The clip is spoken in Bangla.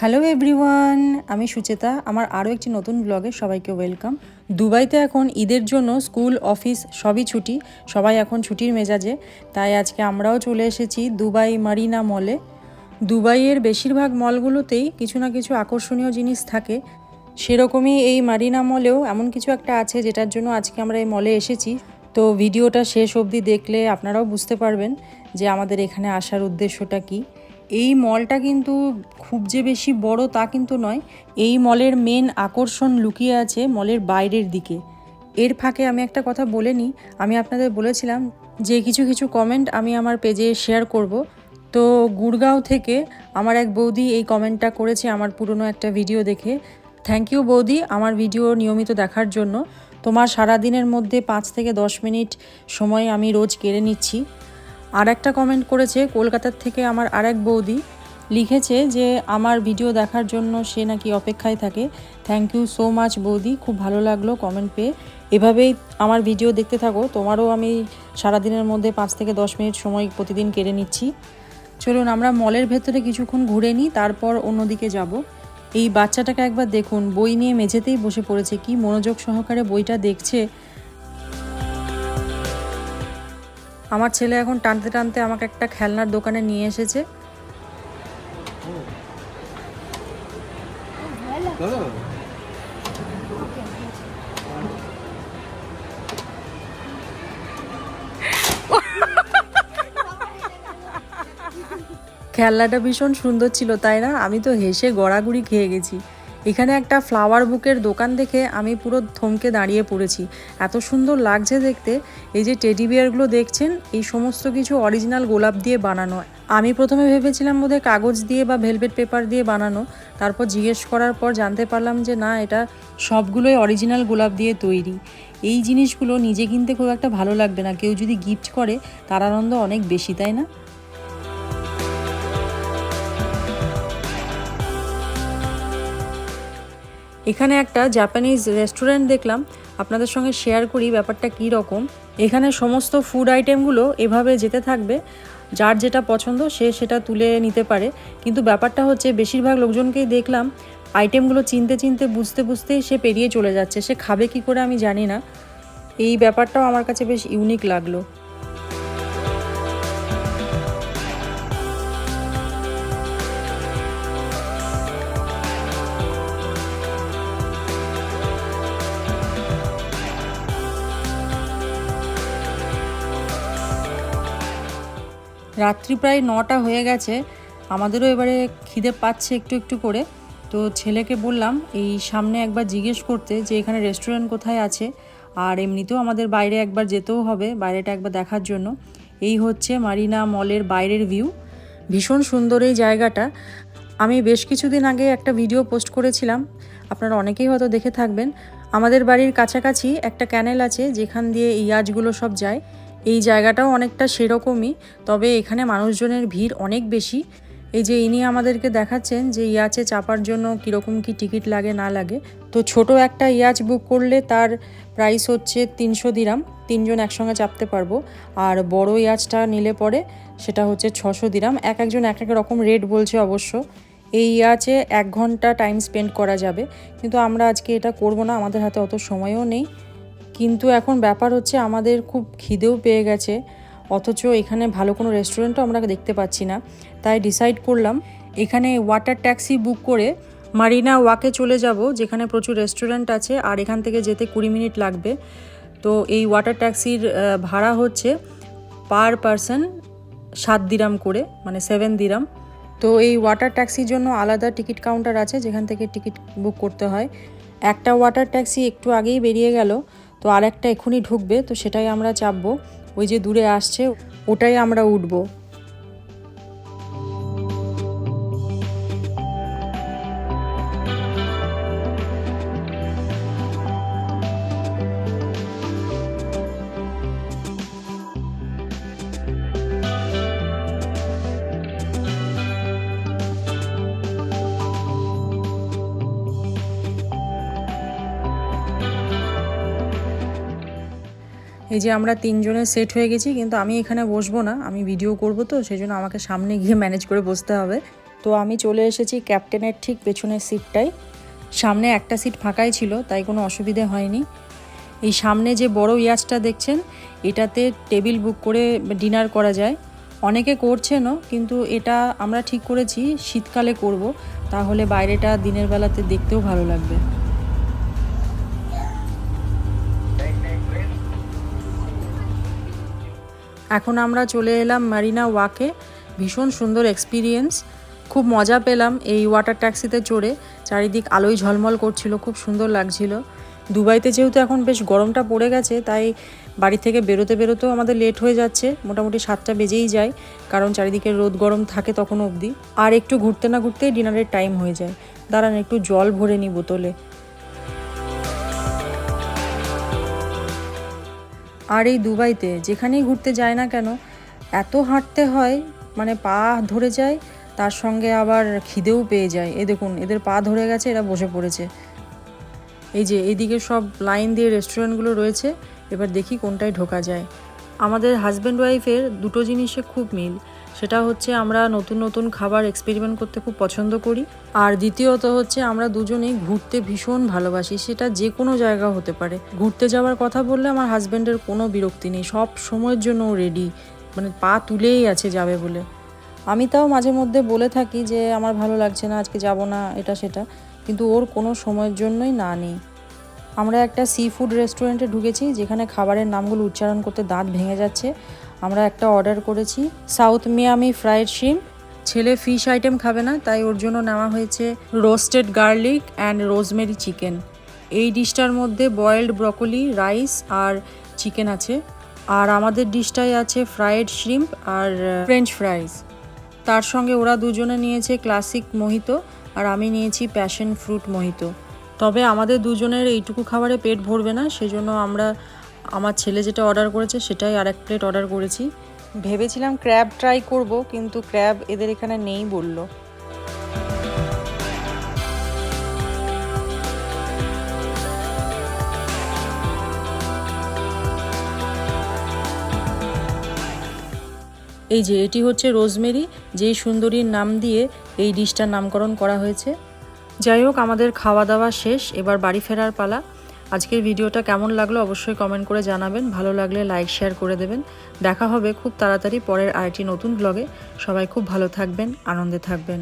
হ্যালো এভরিওয়ান আমি সুচেতা। আমার আরও একটি নতুন ব্লগে সবাইকে ওয়েলকাম দুবাইতে এখন ঈদের জন্য স্কুল অফিস সবই ছুটি। সবাই এখন ছুটির মেজাজে। তাই আজকে আমরাও চলে এসেছি দুবাই মারিনা মলে দুবাইয়ের বেশিরভাগ মলগুলোতেই কিছু না কিছু আকর্ষণীয় জিনিস থাকে। সেরকমই এই মারিনা মলেও এমন কিছু একটা আছে যেটার জন্য আজকে আমরা এই মলে এসেছি। তো ভিডিওটা শেষ অবধি দেখলে আপনারাও বুঝতে পারবেন যে আমাদের এখানে আসার উদ্দেশ্যটা কী। এই মলটা কিন্তু খুব যে বেশি বড় তা কিন্তু নয়। এই মলের মেন আকর্ষণ লুকিয়ে আছে মলের বাইরের দিকে। এর ফাঁকে আমি একটা কথা বলে নিই। আমি আপনাদের বলেছিলাম যে কিছু কিছু কমেন্ট আমি আমার পেজে শেয়ার করব। তো গুড়গাঁও থেকে আমার এক বৌদি এই কমেন্টটা করেছে আমার পুরনো একটা ভিডিও দেখে। থ্যাংক ইউ বৌদি আমার ভিডিও নিয়মিত দেখার জন্য। তোমার সারা দিনের মধ্যে পাঁচ থেকে দশ মিনিট সময় আমি রোজ কেড়ে নিচ্ছি। আর একটা কমেন্ট করেছে, কলকাতার থেকে আমার আরেক বৌদি, লিখেছে যে আমার ভিডিও দেখার জন্য সে নাকি অপেক্ষায় থাকে। থ্যাংক ইউ সো মাচ বৌদি, খুব ভালো লাগল কমেন্ট পেয়ে। এভাবেই আমার ভিডিও দেখতে থাকো, তোমারও আমি সারাদিনের মধ্যে পাঁচ থেকে দশ মিনিট সময় প্রতিদিন কেড়ে নিচ্ছি। চলুন আমরা মলের ভেতরে কিছুক্ষণ ঘুরে নিই, তারপর অন্যদিকে যাব। এই বাচ্চাটাকে একবার দেখুন, বই নিয়ে মেঝেতেই বসে পড়েছে, কি মনোযোগ সহকারে বইটা দেখছে। আমার ছেলে এখন টানতে টানতে আমাকে একটা খেলনার দোকানে নিয়ে এসেছে। খেলনাটা ভীষণ সুন্দর ছিল, তাই না? আমি তো হেসে গড়াগড়ি খেয়ে গেছি। এখানে একটা ফ্লাওয়ার বুকের দোকান দেখে আমি পুরো থমকে দাঁড়িয়ে পড়েছি। এত সুন্দর লাগছে দেখতে। এই যে টেডি বিয়ারগুলো দেখছেন, এই সমস্ত কিছু অরিজিনাল গোলাপ দিয়ে বানানো। আমি প্রথমে ভেবেছিলাম বোধহয় কাগজ দিয়ে বা ভেলভেট পেপার দিয়ে বানানো। তারপর জিজ্ঞেস করার পর জানতে পারলাম যে না, এটা সবগুলোই অরিজিনাল গোলাপ দিয়ে তৈরি। এই জিনিসগুলো নিজে কিনতে খুব একটা ভালো লাগবে না। কেউ যদি গিফট করে, তার আনন্দ অনেক বেশি, তাই না? এখানে একটা জাপানিজ রেস্টুরেন্ট দেখলাম। আপনাদের সঙ্গে শেয়ার করি ব্যাপারটা কী রকম। এখানে সমস্ত ফুড আইটেমগুলো এভাবে যেতে থাকবে। যার যেটা পছন্দ সে সেটা তুলে নিতে পারে। কিন্তু ব্যাপারটা হচ্ছে বেশিরভাগ লোকজনকেই দেখলাম আইটেমগুলো চিনতে চিনতে বুঝতে বুঝতেই সে পেরিয়ে চলে যাচ্ছে। সে খাবে কি করে আমি জানি না। এই ব্যাপারটাও আমার কাছে বেশ ইউনিক লাগল। রাত্রি প্রায় নটা হয়ে গেছে। আমাদেরও এবারে খিদে পাচ্ছে একটু একটু করে। তো ছেলেকে বললাম, এই সামনে একবার জিজ্ঞেস করতে যে এখানে রেস্টুরেন্ট কোথায় আছে? আর এমনিতেও আমাদের বাইরে একবার যেতেও হবে, বাইরেটা একবার দেখার জন্য। এই হচ্ছে মারিনা মলের বাইরের ভিউ ভীষণ সুন্দর এই জায়গাটা। আমি বেশ কিছুদিন আগে একটা ভিডিও পোস্ট করেছিলাম। আপনারা অনেকেই হয়তো দেখে থাকবেন। আমাদের বাড়ির কাছাকাছি একটা ক্যানেল আছে, যেখান দিয়ে ইয়াজগুলো সব যায়। এই জায়গাটাও অনেকটা সেরকমই, তবে এখানে মানুষজনের ভিড় অনেক বেশি। এই যে ইনি আমাদেরকে দেখাচ্ছেন যে ইয়াচে চাপার জন্য কীরকম কি টিকিট লাগে, না লাগে। তো ছোট একটা ইয়াচ বুক করলে তার প্রাইস হচ্ছে তিনশো দিরাম, তিনজন একসঙ্গে চাপতে পারব। আর বড় ইয়াচটা নিলে পরে সেটা হচ্ছে ছশো দিরাম। এক একজন এক এক রকম রেট বলছে অবশ্য। এই ইয়াচে এক ঘণ্টা টাইম স্পেন্ড করা যাবে। কিন্তু আমরা আজকে এটা করব না, আমাদের হাতে অত সময়ও নেই। কিন্তু এখন ব্যাপার হচ্ছে আমাদের খুব খিদেও পেয়ে গেছে। অথচ এখানে ভালো কোনো রেস্টুরেন্টও আমরা দেখতে পাচ্ছি না। তাই ডিসাইড করলাম, এখানে ওয়াটার ট্যাক্সি বুক করে মারিনা ওয়াকে চলে যাব, যেখানে প্রচুর রেস্টুরেন্ট আছে, আর এখান থেকে যেতে কুড়ি মিনিট লাগবে। তো এই ওয়াটার ট্যাক্সির ভাড়া হচ্ছে পার পারসন সাত দিরাম করে মানে সেভেন দিরাম। তো এই ওয়াটার ট্যাক্সির জন্য আলাদা টিকিট কাউন্টার আছে, যেখান থেকে টিকিট বুক করতে হয়। একটা ওয়াটার ট্যাক্সি একটু আগেই বেরিয়ে গেল। তো আরেকটা এখনই ঢুকবে, তো সেটাই আমরা চাপবো। ওই যে দূরে আসছে, ওটাই আমরা উঠবো। এই যে আমরা তিনজনে সেট হয়ে গেছি, কিন্তু আমি এখানে বসবো না, আমি ভিডিও করব তো সেই জন্য আমাকে সামনে গিয়ে ম্যানেজ করে বসতে হবে। তো আমি চলে এসেছি ক্যাপ্টেনের ঠিক পেছনের সিটটাই সামনে একটা সিট ফাঁকাই ছিল, তাই কোনো অসুবিধে হয়নি। এই সামনে যে বড় ইয়াজটা দেখছেন, এটাতে টেবিল বুক করে ডিনার করা যায়। অনেকে করছেনও, কিন্তু এটা আমরা ঠিক করেছি, শীতকালে করব। তাহলে বাইরেটা দিনের বেলাতে দেখতেও ভালো লাগবে। এখন আমরা চলে এলাম মারিনা ওয়াকে। ভীষণ সুন্দর এক্সপিরিয়েন্স খুব মজা পেলাম এই ওয়াটার ট্যাক্সিতে চড়ে। চারিদিক আলোয় ঝলমল করছিল, খুব সুন্দর লাগছিল। দুবাইতে যেহেতু এখন বেশ গরমটা পড়ে গেছে, তাই বাড়ি থেকে বেরোতে বেরোতেও আমাদের লেট হয়ে যাচ্ছে। মোটামুটি সাতটা বেজেই যায়, কারণ চারিদিকে রোদ গরম থাকে তখন অবধি। আর একটু ঘুরতে না ঘুরতেই ডিনারের টাইম হয়ে যায়। দাঁড়ান, একটু জল ভরে নিই বোতলে। আর এই দুবাইতে, যেখানেই ঘুরতে যায় না কেন, এত হাঁটতে হয় মানে পা ধরে যায়, তার সঙ্গে আবার খিদেও পেয়ে যায়। এ দেখুন, এদের পা ধরে গেছে, এরা বসে পড়েছে। এই যে এদিকে সব লাইন দিয়ে রেস্টুরেন্টগুলো রয়েছে, এবার দেখি কোনটায় ঢোকা যায়। আমাদের হাজব্যান্ড ওয়াইফের দুটো জিনিসে খুব মিল। সেটা হচ্ছে আমরা নতুন নতুন খাবার এক্সপেরিমেন্ট করতে খুব পছন্দ করি। আর দ্বিতীয়ত হচ্ছে আমরা দুজনেই ঘুরতে ভীষণ ভালোবাসি, সেটা যে কোনো জায়গা হতে পারে। ঘুরতে যাওয়ার কথা বললে আমার হাজব্যান্ডের কোনো বিরক্তি নেই, সব সময়ের জন্য রেডি মানে পা তুলেই আছে যাবে বলে। আমি তাও মাঝে মধ্যে বলে থাকি যে, আমার ভালো লাগছে না, আজকে যাব না, এটা সেটা। কিন্তু ওর কোনো সময়ের জন্যই না নেই। আমরা একটা সি ফুড রেস্টুরেন্টে ঢুকেছি, যেখানে খাবারের নামগুলো উচ্চারণ করতে দাঁত ভেঙে যাচ্ছে। আমরা একটা অর্ডার করেছি সাউথ মিয়ামি ফ্রাইড শিম ছেলে ফিশ আইটেম খাবে না, তাই ওর জন্য নেওয়া হয়েছে roasted garlic and rosemary chicken এই ডিশটার মধ্যে বয়েলড ব্রকলি রাইস আর চিকেন আছে। আর আমাদের ডিশটাই আছে ফ্রায়েড শ্রিম্প আর ফ্রেঞ্চ ফ্রাইস তার সঙ্গে ওরা দুজনে নিয়েছে ক্লাসিক মোহিত আর আমি নিয়েছি প্যাশন ফ্রুট মোহিত তবে আমাদের দুজনের এইটুকু খাবারে পেট ভরবে না, সেজন্য আমরা আমার ছেলে যেটা অর্ডার করেছে, সেটাই আর এক প্লেট অর্ডার করেছি। ভেবেছিলাম ক্র্যাব ট্রাই করব, কিন্তু ক্র্যাব এদের এখানে নেই বলল। এই যে, এটি হচ্ছে রোজমেরি, যেই সুন্দরীর নাম দিয়ে এই ডিশটার নামকরণ করা হয়েছে। যাই হোক, আমাদের খাওয়া দাওয়া শেষ, এবার বাড়ি ফেরার পালা। আজকের ভিডিওটা কেমন লাগল অবশ্যই কমেন্ট করে জানাবেন। ভালো লাগলে লাইক শেয়ার করে দেবেন। দেখা হবে খুব তাড়াতাড়ি পরের আরেকটি নতুন ব্লগে সবাই খুব ভালো থাকবেন, আনন্দে থাকবেন।